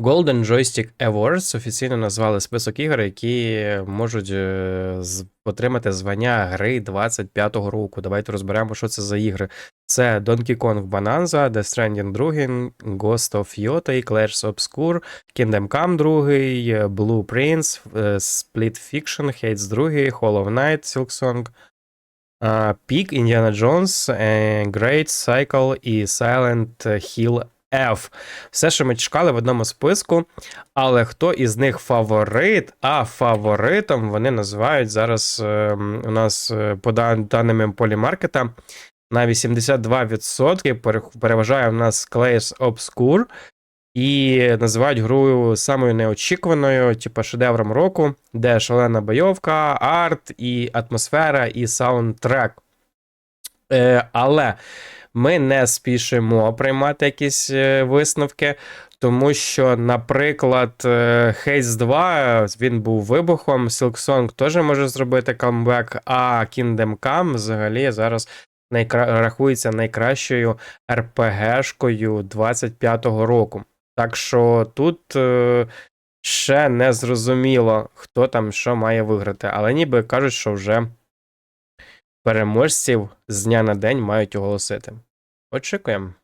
Golden Joystick Awards офіційно назвали список ігор, які можуть е, отримати звання гри 25-го року. Давайте розберемо, що це за ігри. Це Donkey Kong Bonanza, Death Stranding 2, Ghost of Yota, Clash Obscure, Kingdom Come 2, Blue Prince, е, Split Fiction, Hades 2, Hollow Knight, Silksong, Peak, Indiana Jones, е, Great Cycle і Silent Hill F. Все, що ми чекали в одному списку, але хто із них фаворит? А фаворитом вони називають зараз е, у нас е, по даними полімаркета на 82% переважає в нас Clash Obscure і називають гру самою неочікуваною, типу шедевром року, де шалена бойовка, арт, і атмосфера, і саундтрек. Е, але ми не спішимо приймати якісь е, висновки, тому що, наприклад, е, Haze 2 він був вибухом, Silksong теж може зробити камбек, а Kingdom Come взагалі зараз найкра... рахується найкращою РПГшкою 25-го року. Так що тут е, ще не зрозуміло, хто там що має виграти, але ніби кажуть, що вже переможців з дня на день мають оголосити. Очікуємо.